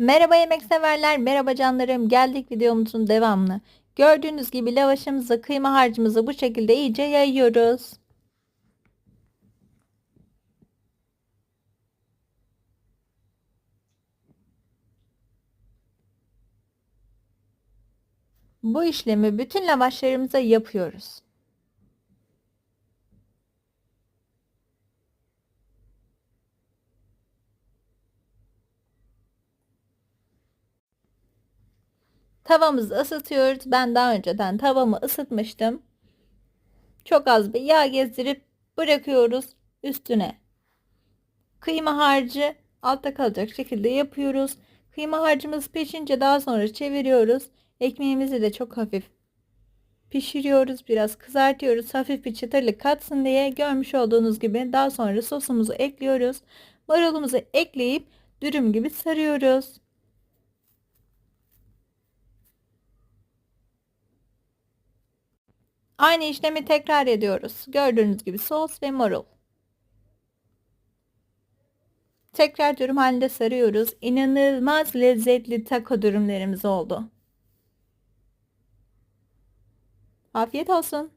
Merhaba yemek severler, merhaba canlarım. Geldik videomuzun devamını. Gördüğünüz gibi lavaşımızı, kıyma harcımızı bu şekilde iyice yayıyoruz. Bu işlemi bütün lavaşlarımıza yapıyoruz. Tavamızı ısıtıyoruz. Ben daha önceden tavamı ısıtmıştım. Çok az bir yağ gezdirip bırakıyoruz üstüne. Kıyma harcı altta kalacak şekilde yapıyoruz. Kıyma harcımız pişince daha sonra çeviriyoruz. Ekmeğimizi de çok hafif pişiriyoruz. Biraz kızartıyoruz. Hafif bir çıtırlık katsın diye görmüş olduğunuz gibi daha sonra sosumuzu ekliyoruz. Marulumuzu ekleyip dürüm gibi sarıyoruz. Aynı işlemi tekrar ediyoruz. Gördüğünüz gibi sos ve marul. Tekrar dürüm halinde sarıyoruz. İnanılmaz lezzetli taco dürümlerimiz oldu. Afiyet olsun.